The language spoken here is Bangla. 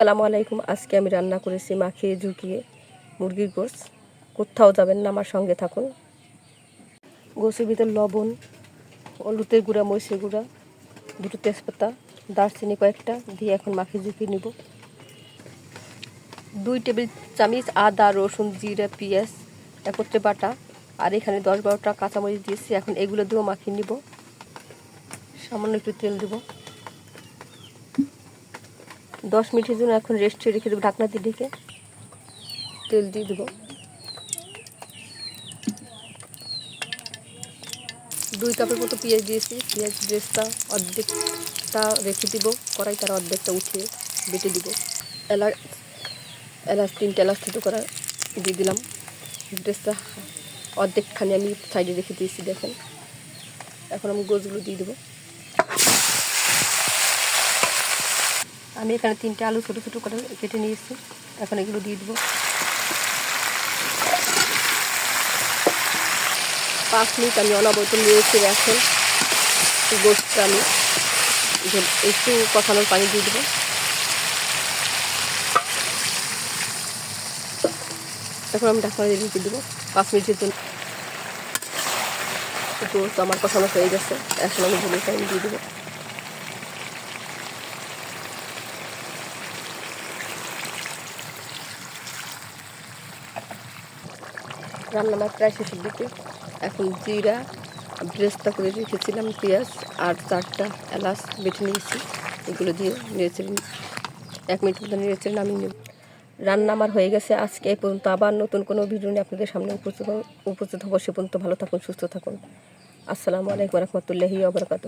আসসালামু আলাইকুম। আজকে আমি রান্না করেছি মাখিয়ে ঝুঁকিয়ে মুরগির গোস কোথাও যাবেন না, আমার সঙ্গে থাকুন। গোসের ভিতর লবণ, হলুদের গুঁড়া, মরিচের গুঁড়া, দুটো তেজপাতা, দারচিনি কয়েকটা দিয়ে এখন মাখিয়ে ঝুঁকিয়ে নিব। দুই টেবিল চামচ আদা, রসুন, জিরা, পেঁয়াজ, একত্রে বাটা, আর এখানে দশ বারোটা কাঁচামরিচ দিয়েছি। এখন এগুলো দিয়েও মাখিয়ে নিব। সামান্য একটু তেল দেবো। দশ মিনিটের জন্য এখন রেস্টে রেখে দেবো ঢাকনা দিয়ে ঢেকে। তেল দিয়ে দেবো। দুই কাপের মতো পেঁয়াজ দিয়েছি। পেঁয়াজ ড্রেসটা অর্ধেকটা রেখে দিব কড়াই তার অর্ধেকটা উঠিয়ে বেটে দিব। এলাচ এলাচ, তিনটে এলাচ ছোটো করা দিয়ে দিলাম। ড্রেসটা অর্ধেকখানি আমি সাইডে রেখে দিয়েছি, দেখেন। এখন আমি গোছগুলো দিয়ে দেবো। আমি এখানে তিনটে আলু ছোটো ছোটো করে কেটে নিয়েছি। এখন এগুলো দিয়ে দেবো। পাঁচ মিনিট আমি অনবরত নিয়েছি এখন। গোষ্ঠটা আমি একটু কষানোর পানি দিয়ে দেবো। এখন আমি ঢাকনা দিয়ে দেবো। পাঁচ মিনিটের জন্য। গোস্ত আমার কষানো হয়ে গেছে। এখন আমি ভুলে টাইম দিয়ে দেবো। রান্না আমার প্রায় শেষের দিকে। এখন জিরা, ব্রেস্তা করে রেখেছিলাম, পেঁয়াজ আর চারটা এলাচ বেটে নিয়েছি। এগুলো দিয়ে নেড়েছিলাম এক মিনিট মতো নেড়েছিলাম আমি রান্না আমার হয়ে গেছে আজকে এই পর্যন্ত। আবার নতুন কোনো ভিডিও নিয়ে আপনাদের সামনে উপস্থিত উপস্থিত হব। সে পর্যন্ত ভালো থাকুন, সুস্থ থাকুন। আসসালামু আলাইকুম রহমতুল্লাহি আবরকাত